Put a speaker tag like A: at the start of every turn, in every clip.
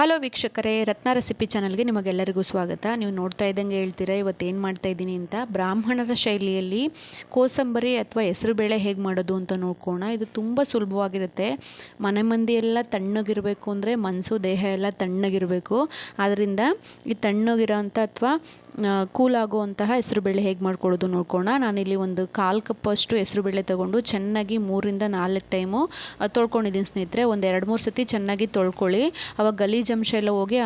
A: Hello ವೀಕ್ಷಕರೇ, ರತ್ನ recipe ಚಾನಲ್ಗೆ ನಿಮಗೆಲ್ಲರಿಗೂ ಸ್ವಾಗತ. ನೀವು ನೋಡ್ತಾ ಇದ್ದಂಗೆ ಹೇಳ್ತೀರಾ, ಇವತ್ತು ಏನು ಮಾಡ್ತಾ ಇದ್ದೀನಿ ಅಂತ. ಬ್ರಾಹ್ಮಣರ ಶೈಲಿಯಲ್ಲಿ ಕೋಸಂಬರಿ ಅಥವಾ ಹೆಸರುಬೇಳೆ ಹೇಗೆ ಮಾಡೋದು ಅಂತ ನೋಡ್ಕೋಣ. ಇದು ತುಂಬ ಸುಲಭವಾಗಿರುತ್ತೆ. ಮನೆ ಮಂದಿ ಎಲ್ಲ ತಣ್ಣಗಿರಬೇಕು ಅಂದರೆ ಮನಸ್ಸು ದೇಹ ಎಲ್ಲ ತಣ್ಣಗಿರಬೇಕು. ಆದ್ದರಿಂದ ಈ ತಣ್ಣಗಿರೋಂಥ ಅಥವಾ ಕೂಲ್ ಆಗುವಂತಹ ಹೆಸರುಬೇಳೆ ಹೇಗೆ ಮಾಡ್ಕೊಳ್ಳೋದು ನೋಡ್ಕೋಣ. ನಾನಿಲ್ಲಿ ಒಂದು ಕಾಲು ಕಪ್ಪಷ್ಟು ಹೆಸರುಬೇಳೆ ತೊಗೊಂಡು ಚೆನ್ನಾಗಿ ಮೂರಿಂದ ನಾಲ್ಕು ಟೈಮು ತೊಳ್ಕೊಂಡಿದ್ದೀನಿ ಸ್ನೇಹಿತರೆ. ಒಂದು ಎರಡು ಮೂರು ಸತಿ ಚೆನ್ನಾಗಿ ತೊಳ್ಕೊಳ್ಳಿ. ಅವಾಗ ಗಲೀಜು ಅಂಶ ಎಲ್ಲ ಹೋಗಿ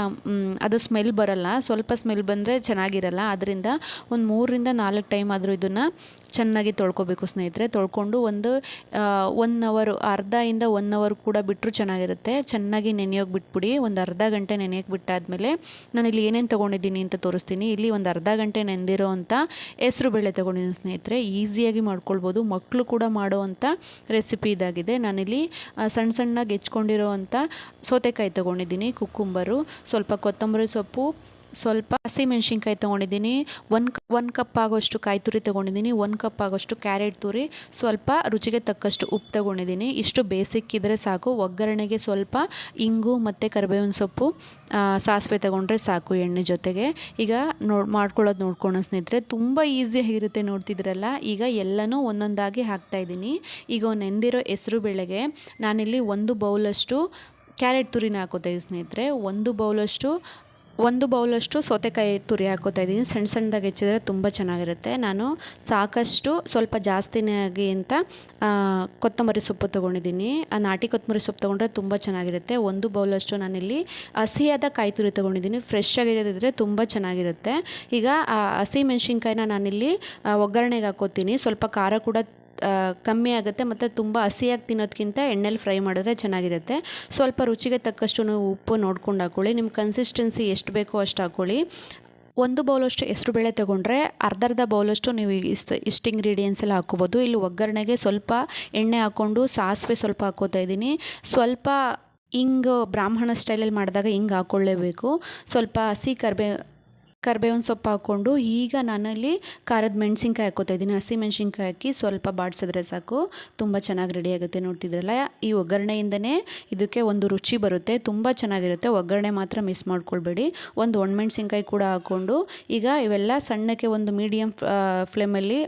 A: ಅದು ಸ್ಮೆಲ್ ಬರಲ್ಲ. ಸ್ವಲ್ಪ ಸ್ಮೆಲ್ ಬಂದರೆ ಚೆನ್ನಾಗಿರಲ್ಲ. ಅದರಿಂದ ಒಂದು ಮೂರರಿಂದ ನಾಲ್ಕು ಟೈಮ್ ಆದರೂ ಇದನ್ನು ಚೆನ್ನಾಗಿ ತೊಳ್ಕೊಬೇಕು ಸ್ನೇಹಿತರೆ. ತೊಳ್ಕೊಂಡು ಒಂದು ಒನ್ ಅವರು ಅರ್ಧದಿಂದ ಒನ್ ಅವರ್ ಕೂಡ ಬಿಟ್ಟರು ಚೆನ್ನಾಗಿರುತ್ತೆ. ಚೆನ್ನಾಗಿ ನೆನೆಯೋಗಿ ಬಿಟ್ಬಿಡಿ. ಒಂದು ಅರ್ಧ ಗಂಟೆ ನೆನೆಯೋಕೆ ಬಿಟ್ಟಾದಮೇಲೆ ನಾನು ಇಲ್ಲಿ ಏನೇನು ತೊಗೊಂಡಿದ್ದೀನಿ ಅಂತ ತೋರಿಸ್ತೀನಿ. ಇಲ್ಲಿ ಒಂದು ಅರ್ಧ ಗಂಟೆ ನೆಂದಿರೋ ಅಂಥ ಹೆಸರು ಬೇಳೆ ತೊಗೊಂಡಿದ್ದೀನಿ ಸ್ನೇಹಿತರೆ. ಈಸಿಯಾಗಿ ಮಾಡ್ಕೊಳ್ಬೋದು. ಮಕ್ಕಳು ಕೂಡ ಮಾಡುವಂಥ ರೆಸಿಪಿ ಇದಾಗಿದೆ. ನಾನಿಲ್ಲಿ ಸಣ್ಣ ಸಣ್ಣಗೆ ಹೆಚ್ಕೊಂಡಿರೋ ಅಂಥ ಸೌತೆಕಾಯಿ ತೊಗೊಂಡಿದ್ದೀನಿ. ಕುಕ್ಕುಂಬರು, ಸ್ವಲ್ಪ ಕೊತ್ತಂಬರಿ ಸೊಪ್ಪು, ಸ್ವಲ್ಪ ಹಸಿಮೆಣ್ಸಿನ್ಕಾಯಿ ತೊಗೊಂಡಿದ್ದೀನಿ, ಒಂದು ಒಂದು ಕಪ್ ಆಗೋಷ್ಟು ಕಾಯಿ ತುರಿ ತೊಗೊಂಡಿದ್ದೀನಿ, ಒಂದು ಕಪ್ ಆಗೋಷ್ಟು ಕ್ಯಾರೆಟ್ ತುರಿ, ಸ್ವಲ್ಪ ರುಚಿಗೆ ತಕ್ಕಷ್ಟು ಉಪ್ಪು ತೊಗೊಂಡಿದ್ದೀನಿ. ಇಷ್ಟು ಬೇಸಿಕ್ ಇದ್ದರೆ ಸಾಕು. ಒಗ್ಗರಣೆಗೆ ಸ್ವಲ್ಪ ಇಂಗು ಮತ್ತು ಕರಿಬೇವಿನ ಸೊಪ್ಪು ಸಾಸಿವೆ ತೊಗೊಂಡ್ರೆ ಸಾಕು ಎಣ್ಣೆ ಜೊತೆಗೆ. ಈಗ ನೋಡಿ ಮಾಡ್ಕೊಳ್ಳೋದು ನೋಡ್ಕೊಳ್ಳೋ ಸ್ನೇಹಿತರೆ. ತುಂಬ ಈಸಿಯಾಗಿರುತ್ತೆ ನೋಡ್ತಿದ್ರಲ್ಲ, ಈಗ ಎಲ್ಲನೂ ಒಂದೊಂದಾಗಿ ಹಾಕ್ತಾಯಿದ್ದೀನಿ ಈಗ ನೆಂದಿರೋ ಹೆಸರು ಬೆಳೆಗೆ ನಾನಿಲ್ಲಿ ಒಂದು ಬೌಲಷ್ಟು ಕ್ಯಾರೆಟ್ ತುರಿನ ಹಾಕೋತಾ ಸ್ನೇಹಿತರೆ. ಒಂದು ಬೌಲಷ್ಟು ಒಂದು ಬೌಲಷ್ಟು ಸೌತೆಕಾಯಿ ತುರಿ ಹಾಕೋತಾ ಇದ್ದೀನಿ ಸಣ್ಣ ಸಣ್ಣದಾಗಿ ಹೆಚ್ಚಿದ್ರೆ ತುಂಬ ಚೆನ್ನಾಗಿರುತ್ತೆ. ನಾನು ಸಾಕಷ್ಟು ಸ್ವಲ್ಪ ಜಾಸ್ತಿನೇ ಆಗಿ ಅಂತ ಕೊತ್ತಂಬರಿ ಸೊಪ್ಪು ತೊಗೊಂಡಿದ್ದೀನಿ ನಾಟಿ ಕೊತ್ತಂಬರಿ ಸೊಪ್ಪು ತೊಗೊಂಡ್ರೆ ತುಂಬ ಚೆನ್ನಾಗಿರುತ್ತೆ. ಒಂದು ಬೌಲಷ್ಟು ನಾನಿಲ್ಲಿ ಹಸಿಯಾದ ಕಾಯಿ ತುರಿ ತೊಗೊಂಡಿದ್ದೀನಿ ಫ್ರೆಶ್ ಆಗಿರೋದಿದ್ರೆ ತುಂಬ ಚೆನ್ನಾಗಿರುತ್ತೆ. ಈಗ ಆ ಹಸಿ ಮೆಣಸಿನ್ಕಾಯಿನ ನಾನಿಲ್ಲಿ ಒಗ್ಗರಣೆಗೆ ಹಾಕೋತೀನಿ. ಸ್ವಲ್ಪ ಖಾರ ಕೂಡ ಕಮ್ಮಿ ಆಗುತ್ತೆ ಮತ್ತು ತುಂಬ ಹಸಿಯಾಗಿ ತಿನ್ನೋದಕ್ಕಿಂತ ಎಣ್ಣೆಲಿ ಫ್ರೈ ಮಾಡಿದ್ರೆ ಚೆನ್ನಾಗಿರುತ್ತೆ. ಸ್ವಲ್ಪ ರುಚಿಗೆ ತಕ್ಕಷ್ಟು ಉಪ್ಪು ನೋಡ್ಕೊಂಡು ಹಾಕ್ಕೊಳ್ಳಿ ನಿಮ್ಮ ಕನ್ಸಿಸ್ಟೆನ್ಸಿ ಎಷ್ಟು ಬೇಕೋ ಅಷ್ಟು ಹಾಕ್ಕೊಳ್ಳಿ ಒಂದು ಬೌಲಷ್ಟು ಹೆಸರು ಬೇಳೆ ತೊಗೊಂಡ್ರೆ ಅರ್ಧ ಅರ್ಧ ಬೌಲಷ್ಟು ನೀವು ಇಷ್ಟು ಇಷ್ಟು ಇಂಗ್ರೀಡಿಯೆಂಟ್ಸ್ ಎಲ್ಲ ಹಾಕ್ಕೋಬೋದು ಇಲ್ಲಿ ಒಗ್ಗರಣೆಗೆ ಸ್ವಲ್ಪ ಎಣ್ಣೆ ಹಾಕ್ಕೊಂಡು ಸಾಸಿವೆ ಸ್ವಲ್ಪ ಹಾಕ್ಕೋತಾ ಇದ್ದೀನಿ. ಸ್ವಲ್ಪ ಹಿಂಗೆ ಬ್ರಾಹ್ಮಣ ಸ್ಟೈಲಲ್ಲಿ ಮಾಡಿದಾಗ ಹಿಂಗೆ ಹಾಕ್ಕೊಳ್ಳೇಬೇಕು ಸ್ವಲ್ಪ ಹಸಿ ಕರ್ಬೇ ಕರ್ಬೇವಿನ ಸೊಪ್ಪು ಹಾಕ್ಕೊಂಡು ಈಗ ನಾನಲ್ಲಿ ಖಾರದ ಮೆಣಸಿನ್ಕಾಯಿ ಹಾಕೋತಾ ಇದ್ದೀನಿ. ಹಸಿ ಮೆಣಸಿನ್ಕಾಯಿ ಹಾಕಿ ಸ್ವಲ್ಪ ಬಾಡಿಸಿದ್ರೆ ಸಾಕು. ತುಂಬ ಚೆನ್ನಾಗಿ ರೆಡಿ ಆಗುತ್ತೆ ನೋಡ್ತಿದ್ರಲ್ಲ. ಈ ಒಗ್ಗರಣೆಯಿಂದನೇ ಇದಕ್ಕೆ ಒಂದು ರುಚಿ ಬರುತ್ತೆ. ತುಂಬ ಚೆನ್ನಾಗಿರುತ್ತೆ. ಒಗ್ಗರಣೆ ಮಾತ್ರ ಮಿಸ್ ಮಾಡ್ಕೊಳ್ಬೇಡಿ. ಒಂದು ಒಣಮೆಣ್ಸಿನ್ಕಾಯಿ ಕೂಡ ಹಾಕ್ಕೊಂಡು ಈಗ ಇವೆಲ್ಲ ಸಣ್ಣಕ್ಕೆ ಒಂದು ಮೀಡಿಯಮ್ ಫ್ಲೇಮಲ್ಲಿ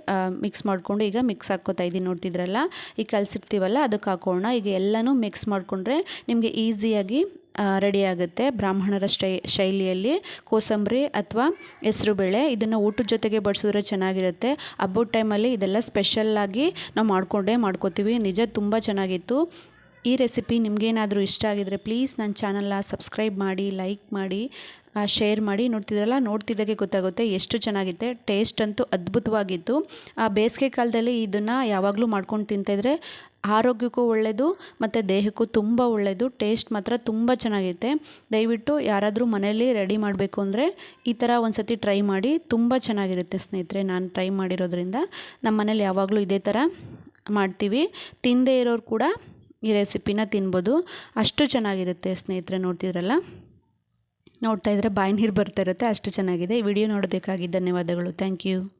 A: ಮಿಕ್ಸ್ ಮಾಡಿಕೊಂಡು ಈಗ ಮಿಕ್ಸ್ ಹಾಕ್ಕೋತಾ ಇದ್ದೀನಿ ನೋಡ್ತಿದ್ರಲ್ಲ. ಈಗ ಕಲಸಿರ್ತೀವಲ್ಲ, ಅದಕ್ಕೆ ಹಾಕೋಣ. ಈಗ ಎಲ್ಲನೂ ಮಿಕ್ಸ್ ಮಾಡಿಕೊಂಡ್ರೆ ನಿಮಗೆ ಈಸಿಯಾಗಿ ರೆಡಿ ಆಗುತ್ತೆ ಬ್ರಾಹ್ಮಣರ ಶೈಲಿಯಲ್ಲಿ. ಕೋಸಂಬರಿ ಅಥವಾ ಹೆಸ್ರುಬೇಳೆ ಇದನ್ನು ಊಟದ ಜೊತೆಗೆ ಬಡಿಸಿದ್ರೆ ಚೆನ್ನಾಗಿರುತ್ತೆ. ಹಬ್ಬದ ಟೈಮಲ್ಲಿ ಇದೆಲ್ಲ ಸ್ಪೆಷಲ್ಲಾಗಿ ನಾವು ಮಾಡಿಕೊಂಡೇ ಮಾಡ್ಕೋತೀವಿ. ನಿಜ ತುಂಬ ಚೆನ್ನಾಗಿತ್ತು. ಈ ರೆಸಿಪಿ ನಿಮಗೇನಾದರೂ ಇಷ್ಟ ಆಗಿದರೆ ಪ್ಲೀಸ್ ನನ್ನ ಚಾನಲ್ನ ಸಬ್ಸ್ಕ್ರೈಬ್ ಮಾಡಿ ಲೈಕ್ ಮಾಡಿ. ಶೇರ್ ಮಾಡಿ ನೋಡ್ತಿದ್ರಲ್ಲ ನೋಡ್ತಿದ್ದಾಗೆ ಗೊತ್ತಾಗುತ್ತೆ ಎಷ್ಟು ಚೆನ್ನಾಗಿದೆ ಟೇಸ್ಟ್ ಅಂತೂ ಅದ್ಭುತವಾಗಿತ್ತು. ಆ, ಬೇಸಿಗೆ ಕಾಲದಲ್ಲಿ ಇದನ್ನು ಯಾವಾಗಲೂ ಮಾಡ್ಕೊಂಡು ತಿಂತಾಯಿದ್ರೆ ಆರೋಗ್ಯಕ್ಕೂ ಒಳ್ಳೆಯದು ಮತ್ತು ದೇಹಕ್ಕೂ ತುಂಬ ಒಳ್ಳೆಯದು ಟೇಸ್ಟ್ ಮಾತ್ರ ತುಂಬ ಚೆನ್ನಾಗಿರುತ್ತೆ. ದಯವಿಟ್ಟು ಯಾರಾದರೂ ಮನೆಯಲ್ಲಿ ರೆಡಿ ಮಾಡಬೇಕು ಅಂದರೆ ಈ ಥರ ಒಂದು ಸತಿ ಟ್ರೈ ಮಾಡಿ, ತುಂಬ ಚೆನ್ನಾಗಿರುತ್ತೆ ಸ್ನೇಹಿತರೆ, ನಾನು ಟ್ರೈ ಮಾಡಿರೋದ್ರಿಂದ. ನಮ್ಮ ಮನೇಲಿ ಯಾವಾಗಲೂ ಇದೇ ಥರ ಮಾಡ್ತೀವಿ. ತಿಂದೇ ಇರೋರು ಕೂಡ ಈ ರೆಸಿಪಿನ ತಿನ್ಬೋದು. ಅಷ್ಟು ಚೆನ್ನಾಗಿರುತ್ತೆ ಸ್ನೇಹಿತರೆ, ನೋಡ್ತಿದ್ರಲ್ಲ? ನೋಡ್ತಾ ಇದ್ರೆ ಬಾಯಿ ನೀರು ಬರ್ತಾ ಇರುತ್ತೆ. ಅಷ್ಟು ಚೆನ್ನಾಗಿದೆ. ಈ ವಿಡಿಯೋ ನೋಡೋದಕ್ಕಾಗಿ ಧನ್ಯವಾದಗಳು. Thank you